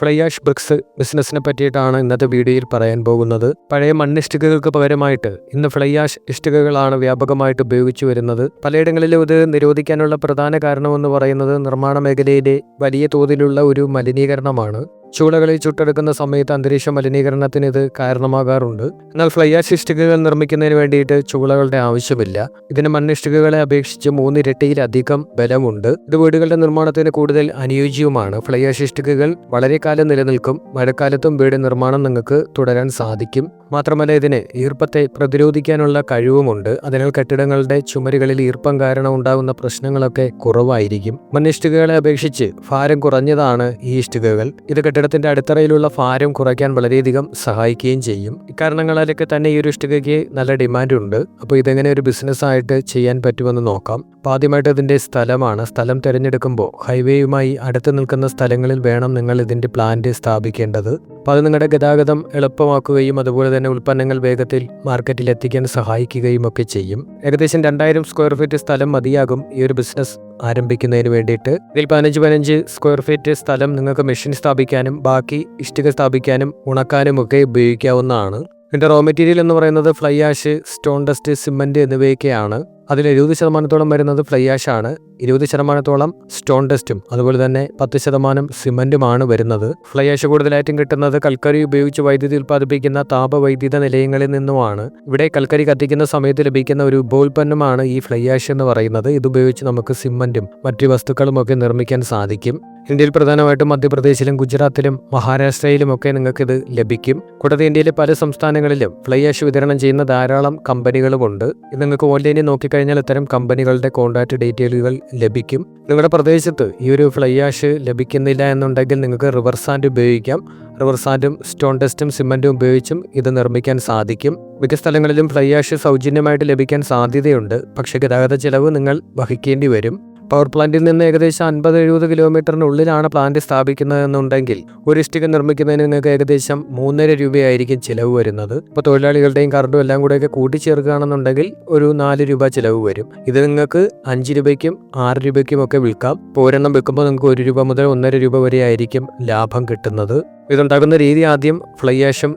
Fly ash BRICS ബിസിനസ്സിനെ പറ്റിയിട്ടാണ് ഇന്നത്തെ വീഡിയോയിൽ പറയാൻ പോകുന്നത്. പഴയ മണ്ണിഷ്ടികകൾക്ക് പകരമായിട്ട് ഇന്ന് ഫ്ലൈയാഷ് ഇഷ്ടികകളാണ് വ്യാപകമായിട്ട് ഉപയോഗിച്ചു വരുന്നത്. പലയിടങ്ങളിലും ഇത് നിരോധിക്കാനുള്ള പ്രധാന കാരണമെന്ന് പറയുന്നത് നിർമ്മാണ മേഖലയിലെ വലിയ തോതിലുള്ള ഒരു മലിനീകരണമാണ്. ചൂളകളിൽ ചുട്ടെടുക്കുന്ന സമയത്ത് അന്തരീക്ഷ മലിനീകരണത്തിന് ഇത് കാരണമാകാറുണ്ട്. എന്നാൽ ഫ്ലൈ ആഷ് ഇഷ്ടികകൾ നിർമ്മിക്കുന്നതിന് വേണ്ടിയിട്ട് ചൂളകളുടെ ആവശ്യമില്ല. ഇതിന് മണ്ണിഷ്ടികകളെ അപേക്ഷിച്ച് മൂന്നിരട്ടിയിലധികം ബലമുണ്ട്. ഇത് വീടുകളുടെ നിർമ്മാണത്തിന് കൂടുതൽ അനുയോജ്യവുമാണ്. ഫ്ലൈ ആഷ് ഇഷ്ടികകൾ വളരെ കാലം നിലനിൽക്കും. മഴക്കാലത്തും വീട് നിർമ്മാണം നിങ്ങൾക്ക് തുടരാൻ സാധിക്കും. മാത്രമല്ല ഇതിന് ഈർപ്പത്തെ പ്രതിരോധിക്കാനുള്ള കഴിവുമുണ്ട്. അതിനാൽ കെട്ടിടങ്ങളുടെ ചുമരുകളിൽ ഈർപ്പം കാരണം ഉണ്ടാകുന്ന പ്രശ്നങ്ങളൊക്കെ കുറവായിരിക്കും. മണ്ണിഷ്ടികകളെ അപേക്ഷിച്ച് ഭാരം കുറഞ്ഞതാണ് ഈ ഇഷ്ടികകൾ. ഇത് കെട്ടിടത്തിന്റെ അടിത്തറയിലുള്ള ഭാരം കുറയ്ക്കാൻ വളരെയധികം സഹായിക്കുകയും ചെയ്യും. ഇക്കാരണങ്ങളാലൊക്കെ തന്നെ ഈ ഒരു ഇഷ്ടികയ്ക്ക് നല്ല ഡിമാൻഡുണ്ട് അപ്പോൾ ഇതെങ്ങനെ ഒരു ബിസിനസ് ആയിട്ട് ചെയ്യാൻ പറ്റുമെന്ന് നോക്കാം. ആദ്യമായിട്ട് ഇതിന്റെ സ്ഥലമാണ്. സ്ഥലം തിരഞ്ഞെടുക്കുമ്പോൾ ഹൈവേയുമായി അടുത്ത് നിൽക്കുന്ന സ്ഥലങ്ങളിൽ വേണം നിങ്ങൾ ഇതിന്റെ പ്ലാന്റ് സ്ഥാപിക്കേണ്ടത്. അപ്പോൾ അത് നിങ്ങളുടെ ഗതാഗതം എളുപ്പമാക്കുകയും അതുപോലെ തന്നെ ഉൽപ്പന്നങ്ങൾ വേഗത്തിൽ മാർക്കറ്റിൽ എത്തിക്കാൻ സഹായിക്കുകയും ഒക്കെ ചെയ്യും. ഏകദേശം രണ്ടായിരം സ്ക്വയർ ഫീറ്റ് സ്ഥലം മതിയാകും ഈ ഒരു ബിസിനസ് ആരംഭിക്കുന്നതിന് വേണ്ടിയിട്ട്. ഇതിൽ പതിനഞ്ച് പതിനഞ്ച് സ്ക്വയർ ഫീറ്റ് സ്ഥലം നിങ്ങൾക്ക് മെഷീൻ സ്ഥാപിക്കാനും ബാക്കി ഇഷ്ടിക സ്ഥാപിക്കാനും ഉണക്കാനും ഒക്കെ ഉപയോഗിക്കാവുന്നതാണ്. ഇതിന്റെ റോ മെറ്റീരിയൽ എന്ന് പറയുന്നത് fly ash stone dust cement എന്നിവയൊക്കെയാണ്. അതിൽ എഴുപത് ശതമാനത്തോളം വരുന്നത് ഫ്ലൈ ആഷ് ആണ്. ഇരുപത് ശതമാനത്തോളം സ്റ്റോൺ ഡസ്റ്റും അതുപോലെ തന്നെ പത്ത് ശതമാനം സിമന്റുമാണ് വരുന്നത്. ഫ്ലൈ ആഷ് കൂടുതലായിട്ടും കിട്ടുന്നത് കൽക്കരി ഉപയോഗിച്ച് വൈദ്യുതി ഉൽപ്പാദിപ്പിക്കുന്ന താപവൈദ്യുത നിലയങ്ങളിൽ നിന്നുമാണ്. ഇവിടെ കൽക്കരി കത്തിക്കുന്ന സമയത്ത് ലഭിക്കുന്ന ഒരു ഉപോൽപ്പന്നമാണ് ഈ ഫ്ലൈ ആഷ് എന്ന് പറയുന്നത്. ഇതുപയോഗിച്ച് നമുക്ക് സിമന്റും മറ്റു വസ്തുക്കളുമൊക്കെ നിർമ്മിക്കാൻ സാധിക്കും. ഇന്ത്യയിൽ പ്രധാനമായിട്ടും മധ്യപ്രദേശിലും ഗുജറാത്തിലും മഹാരാഷ്ട്രയിലും ഒക്കെ നിങ്ങൾക്ക് ഇത് ലഭിക്കും. കൂടാതെ ഇന്ത്യയിലെ പല സംസ്ഥാനങ്ങളിലും ഫ്ലൈ ആഷ് വിതരണം ചെയ്യുന്ന ധാരാളം കമ്പനികളുമുണ്ട്. ഇത് നിങ്ങൾക്ക് ഓൺലൈനിൽ നോക്കിക്കഴിഞ്ഞാൽ ഇത്തരം കമ്പനികളുടെ കോൺടാക്ട് ഡീറ്റെയിലുകൾ ലഭിക്കും. നിങ്ങളുടെ പ്രദേശത്ത് ഈ ഒരു ഫ്ലൈ ആഷ് ലഭിക്കുന്നില്ല എന്നുണ്ടെങ്കിൽ നിങ്ങൾക്ക് റിവർ സാൻഡ് ഉപയോഗിക്കാം. റിവർ സാൻഡും സ്റ്റോൺ ടെസ്റ്റും സിമന്റും ഉപയോഗിച്ചും ഇത് നിർമ്മിക്കാൻ സാധിക്കും. മിക്ക സ്ഥലങ്ങളിലും ഫ്ലൈ ആഷ് സൗജന്യമായിട്ട് ലഭിക്കാൻ സാധ്യതയുണ്ട്. പക്ഷേ ഗതാഗത ചെലവ് നിങ്ങൾ വഹിക്കേണ്ടി വരും. പവർ പ്ലാന്റിൽ നിന്ന് ഏകദേശം അൻപത് എഴുപത് കിലോമീറ്ററിനുള്ളിലാണ് പ്ലാന്റ് സ്ഥാപിക്കുന്നതെന്നുണ്ടെങ്കിൽ ഒരു ഇഷ്ടിക നിർമ്മിക്കുന്നതിന് നിങ്ങൾക്ക് ഏകദേശം മൂന്നര രൂപയായിരിക്കും ചിലവ് വരുന്നത്. ഇപ്പോൾ തൊഴിലാളികളുടെയും കറണ്ടും എല്ലാം കൂടെയൊക്കെ കൂട്ടിച്ചേർക്കുകയാണെന്നുണ്ടെങ്കിൽ ഒരു നാല് രൂപ ചിലവ് വരും. ഇത് നിങ്ങൾക്ക് അഞ്ച് രൂപയ്ക്കും ആറ് രൂപയ്ക്കും ഒക്കെ വിൽക്കാം. ഇപ്പോൾ ഒരെണ്ണം വിൽക്കുമ്പോൾ നിങ്ങൾക്ക് ഒരു രൂപ മുതൽ ഒന്നര രൂപ വരെ ആയിരിക്കും ലാഭം കിട്ടുന്നത്. ഇതുണ്ടാകുന്ന രീതി ആദ്യം ഫ്ലൈ ആഷും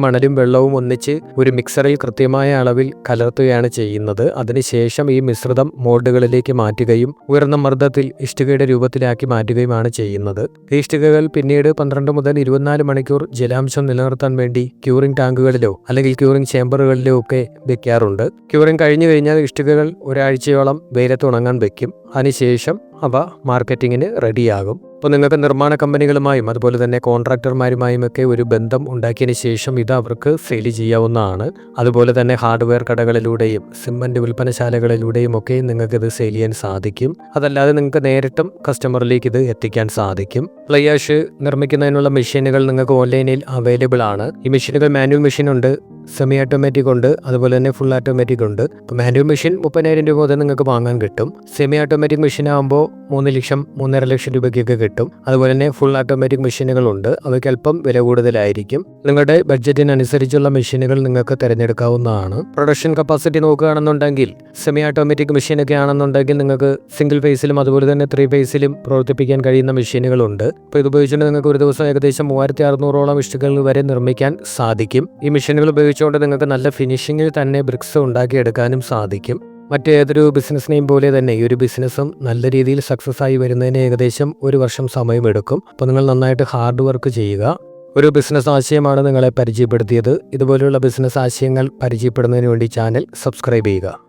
മണലും വെള്ളവും ഒന്നിച്ച് ഒരു മിക്സറിൽ കൃത്യമായ അളവിൽ കലർത്തുകയാണ് ചെയ്യുന്നത്. അതിനുശേഷം ഈ മിശ്രിതം മോൾഡുകളിലേക്ക് മാറ്റുകയും ഉയർന്ന മർദ്ദത്തിൽ ഇഷ്ടികയുടെ രൂപത്തിലാക്കി മാറ്റുകയുമാണ് ചെയ്യുന്നത്. ഈ ഇഷ്ടികകൾ പിന്നീട് പന്ത്രണ്ട് മുതൽ ഇരുപത്തിനാല് മണിക്കൂർ ജലാംശം നിലനിർത്താൻ വേണ്ടി ക്യൂറിംഗ് ടാങ്കുകളിലോ അല്ലെങ്കിൽ ക്യൂറിംഗ് ചേമ്പറുകളിലോ ഒക്കെ വെക്കാറുണ്ട്. ക്യൂറിംഗ് കഴിഞ്ഞു കഴിഞ്ഞാൽ ഇഷ്ടികകൾ ഒരാഴ്ചയോളം വെയിലത്ത് ഉണങ്ങാൻ വെക്കും. അതിനുശേഷം അവ മാർക്കറ്റിങ്ങിന് റെഡിയാകും. അപ്പോൾ നിങ്ങൾക്ക് നിർമ്മാണ കമ്പനികളുമായും അതുപോലെ തന്നെ കോൺട്രാക്ടർമാരുമായും ഒക്കെ ഒരു ബന്ധം ഉണ്ടാക്കിയതിന് ശേഷം ഇത് അവർക്ക് സെയിൽ ചെയ്യാവുന്നതാണ്. അതുപോലെ തന്നെ ഹാർഡ്വെയർ കടകളിലൂടെയും സിമന്റ് വിൽപ്പനശാലകളിലൂടെയും ഒക്കെ നിങ്ങൾക്ക് ഇത് സെയിൽ ചെയ്യാൻ സാധിക്കും. അതല്ലാതെ നിങ്ങൾക്ക് നേരിട്ടും കസ്റ്റമറിലേക്ക് ഇത് എത്തിക്കാൻ സാധിക്കും. പ്ലയാഷ് നിർമ്മിക്കുന്നതിനുള്ള മെഷീനുകൾ നിങ്ങൾക്ക് ഓൺലൈനിൽ അവൈലബിൾ ആണ്. ഈ മെഷീനുകൾ മാനുവൽ മെഷീൻ ഉണ്ട് സെമി ഓട്ടോമാറ്റിക് ഉണ്ട്. അതുപോലെ തന്നെ ഫുൾ ഓട്ടോമാറ്റിക് ഉണ്ട്. ഇപ്പോൾ മാനുവൽ മെഷീൻ മുപ്പതിനായിരം രൂപ മുതൽ നിങ്ങൾക്ക് വാങ്ങാൻ കിട്ടും. സെമി ഓട്ടോമാറ്റിക് മെഷീൻ ആകുമ്പോൾ മൂന്ന് ലക്ഷം മൂന്നര ലക്ഷം രൂപയ്ക്കൊക്കെ കിട്ടും. അതുപോലെ തന്നെ ഫുൾ ഓട്ടോമാറ്റിക് മെഷീനുകളുണ്ട് അവയ്ക്ക് അല്പം വില കൂടുതലായിരിക്കും. നിങ്ങളുടെ ബഡ്ജറ്റിനനുസരിച്ചുള്ള മെഷീനുകൾ നിങ്ങൾക്ക് തിരഞ്ഞെടുക്കാവുന്നതാണ്. പ്രൊഡക്ഷൻ കപ്പാസിറ്റി നോക്കുകയാണെന്നുണ്ടെങ്കിൽ സെമി ഓട്ടോമാറ്റിക് മെഷീനൊക്കെ ആണെന്നുണ്ടെങ്കിൽ നിങ്ങൾക്ക് സിംഗിൾ ഫേസിലും അതുപോലെ തന്നെ ത്രീ ഫേസിലും പ്രവർത്തിപ്പിക്കാൻ കഴിയുന്ന മെഷീനുകളുണ്ട് ഇപ്പോൾ ഇത് ഉപയോഗിച്ചുകൊണ്ട് നിങ്ങൾക്ക് ഒരു ദിവസം ഏകദേശം മൂവായിരത്തി അറുന്നൂറോളം മെഷീനുകൾ വരെ നിർമ്മിക്കാൻ സാധിക്കും. ഈ മെഷീനുകൾ ഉപയോഗിച്ചുകൊണ്ട് നിങ്ങൾക്ക് നല്ല ഫിനിഷിങ്ങിൽ തന്നെ ബ്രിക്സ് ഉണ്ടാക്കിയെടുക്കാനും സാധിക്കും. മറ്റേതൊരു ബിസിനസ്സിനെയും പോലെ തന്നെ ഈ ഒരു ബിസിനസ്സും നല്ല രീതിയിൽ സക്സസ് ആയി വരുന്നതിന് ഏകദേശം ഒരു വർഷം സമയമെടുക്കും. അപ്പോൾ നിങ്ങൾ നന്നായിട്ട് ഹാർഡ് വർക്ക് ചെയ്യുക. ഒരു ബിസിനസ് ആശയമാണ് നിങ്ങളെ പരിചയപ്പെടുത്തിയത്. ഇതുപോലെയുള്ള ബിസിനസ് ആശയങ്ങൾ പരിചയപ്പെടുന്നതിന് വേണ്ടി ചാനൽ സബ്സ്ക്രൈബ് ചെയ്യുക.